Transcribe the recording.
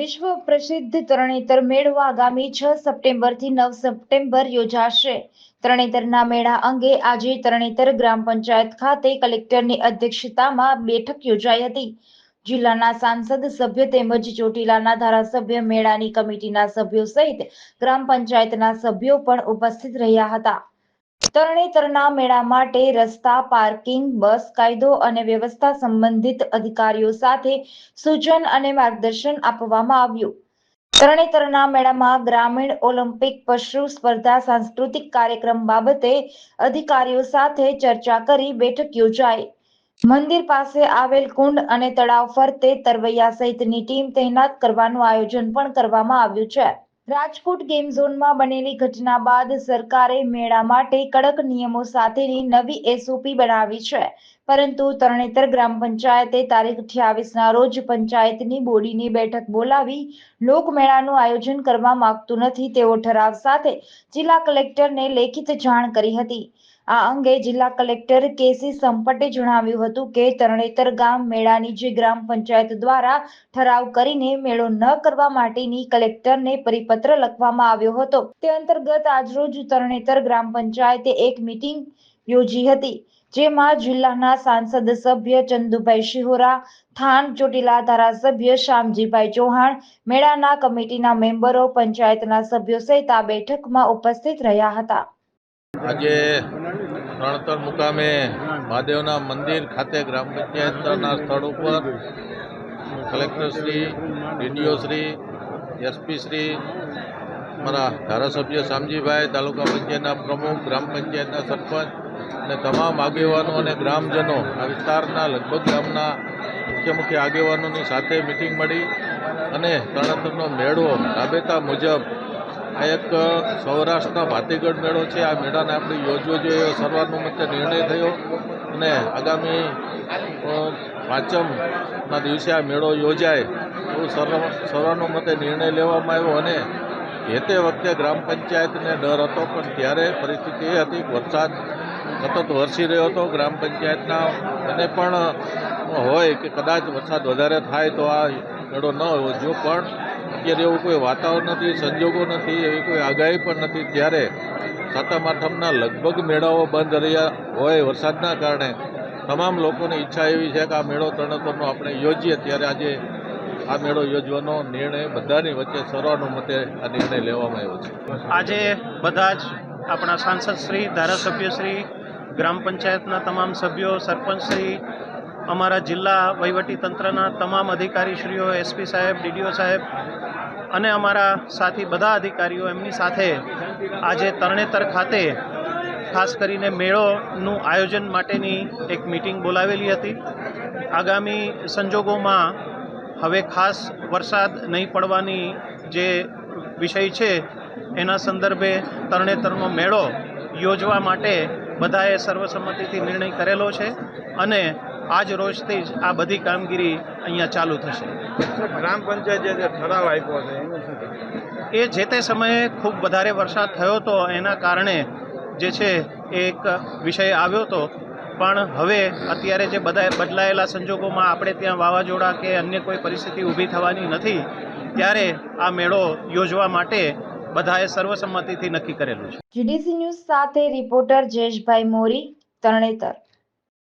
વિશ્વ પ્રસિદ્ધ તરણેતર મેળો આગામી છ સપ્ટેમ્બરથી નવ સપ્ટેમ્બર યોજાશે. તરણેતરના મેળા અંગે આજે તરણેતર ગ્રામ પંચાયત ખાતે કલેક્ટરની અધ્યક્ષતામાં બેઠક યોજાઈ હતી. જિલ્લાના સાંસદ સભ્ય તેમજ ચોટીલાના ધારાસભ્ય મેળાની કમિટીના સભ્યો સહિત ગ્રામ પંચાયતના સભ્યો પણ ઉપસ્થિત રહ્યા હતા. તરણેતરના મેળા માટે રસ્તા, પાર્કિંગ, બસ, કાયદો અને વ્યવસ્થા સંબંધિત અધિકારીઓ સાથે સૂચન અને માર્ગદર્શન આપવામાં આવ્યું. તરણેતરના મેળામાં ગ્રામીણ ઓલિમ્પિક પશુ સ્પર્ધા સાંસ્કૃતિક કાર્યક્રમ બાબતે અધિકારીઓ સાથે ચર્ચા કરી બેઠક યોજાઈ. મંદિર પાસે આવેલ કુંડ અને તળાવ ફરતે તરવૈયા સહિતની ટીમ તૈનાત કરવાનું આયોજન પણ કરવામાં આવ્યું છે. રાજકોટ ગેમ ઝોનમાં બનેલી ઘટના બાદ સરકારે મેળા માટે કડક નિયમો સાથેની નવી એસઓપી બનાવી છે. પરંતુ તરણેતર ગ્રામ પંચાયતે તારીખ અઠ્યાવીસના રોજ પંચાયતની બોડીની બેઠક બોલાવી લોકમેળાનું આયોજન કરવા માંગતું નથી તેવો ઠરાવ સાથે જિલ્લા કલેક્ટરને લેખિત જાણ કરી હતી. આ અંગે જિલ્લા કલેક્ટર કેસી સંપટે જણાવ્યું હતું કે તરણેતર ગામ મેળાની જે ગ્રામ પંચાયત દ્વારા ઠરાવ કરીને મેળો ન કરવા માટેની કલેક્ટરને પરિપત્ર લખવામાં આવ્યો હતો. તે અંતર્ગત આજરોજ તરણેતર ગ્રામ પંચાયતે એક મીટિંગ યોજી હતી. જેમાં જિલ્લાના સાંસદ સભ્ય ચંદુભાઈ શિહોરા, થાન ચોટીલા ધારાસભ્ય શ્યામજીભાઈ ચૌહાણ, મેળાના કમિટીના મેમ્બરો, પંચાયતના સભ્યો સહિત આ બેઠકમાં ઉપસ્થિત રહ્યા હતા. આજે રણતર મુકામે મહાદેવના મંદિર ખાતે ગ્રામ પંચાયતના સ્થળ ઉપર કલેક્ટરશ્રી ડીડીઓશ્રી એસપીશ્રી મારા ધારાસભ્ય શામજીભાઈ તાલુકા પંચાયતના પ્રમુખ, ગ્રામ પંચાયતના સરપંચ અને તમામ આગેવાનો અને ગ્રામજનો આ વિસ્તારના લગભગ ગામના મુખ્ય મુખ્ય આગેવાનોની સાથે મિટિંગ મળી અને તરણતરનો મેળો રાબેતા મુજબ આ એક સૌરાષ્ટ્રના ભાતીગઢ મેળો છે. આ મેળાને આપણે યોજવો જોઈએ સર્વાનુમતે નિર્ણય થયો અને આગામી પાંચમના દિવસે આ મેળો યોજાય એવું સર્વ સર્વાનુમતે નિર્ણય લેવામાં આવ્યો અને જે તે વખતે ગ્રામ પંચાયતને ડર હતો પણ ત્યારે પરિસ્થિતિ એ હતી વરસાદ સતત વરસી રહ્યો હતો ગ્રામ પંચાયતના. અને પણ હોય કે કદાચ વરસાદ વધારે થાય તો આ મેળો ન જો પણ અત્યારે એવું કોઈ વાતાવરણ નથી, સંજોગો નથી, એવી કોઈ આગાહી પણ નથી. ત્યારે સાતમ આઠમના લગભગ મેળાઓ બંધ રહ્યા હોય વરસાદના કારણે. તમામ લોકોની ઈચ્છા એવી છે કે આ મેળો તરણતરનો આપણે યોજીએ. ત્યારે આજે આ મેળો યોજવાનો નિર્ણય બધાની વચ્ચે સર્વાનુમતે આ નિર્ણય લેવામાં આવ્યો છે. આજે બધા જ આપણા સાંસદશ્રી ધારાસભ્યશ્રી ગ્રામ પંચાયતના તમામ સભ્યો સરપંચશ્રી અમારા જિલ્લા વહીવટી તંત્રના તમામ અધિકારીશ્રીઓ, એસપી સાહેબ, ડીડીઓ સાહેબ અને અમારા સાથી બધા અધિકારીઓ એમની સાથે આજે તરણેતર ખાતે ખાસ કરીને મેળોનું આયોજન માટેની એક મિટિંગ બોલાવેલી હતી. આગામી સંજોગોમાં હવે ખાસ વરસાદ નહીં પડવાની જે વિષય છે, એના સંદર્ભે તરણેતરનો મેળો યોજવા માટે બધાએ સર્વસંમતિથી નિર્ણય કરેલો છે અને આજ રોજથી જ આ બધી કામગીરી અહીંયા ચાલુ થશે ગ્રામ પંચાયત જે ઠરાવ આપ્યો છે? એ જે તે સમયે ખૂબ વધારે વરસાદ થયો હતો એના કારણે જે છે એ એક વિષય આવ્યો હતો પણ હવે અત્યારે જે બધા બદલાયેલા સંજોગોમાં આપણે ત્યાં વાવાઝોડા કે અન્ય કોઈ પરિસ્થિતિ ઊભી થવાની નથી ત્યારે આ મેળો યોજવા માટે બધાએ સર્વસંમતિથી નક્કી કરેલું છે. જીડીસી ન્યૂઝ સાથે રિપોર્ટર જયેશભાઈ મોરી તરણેતર.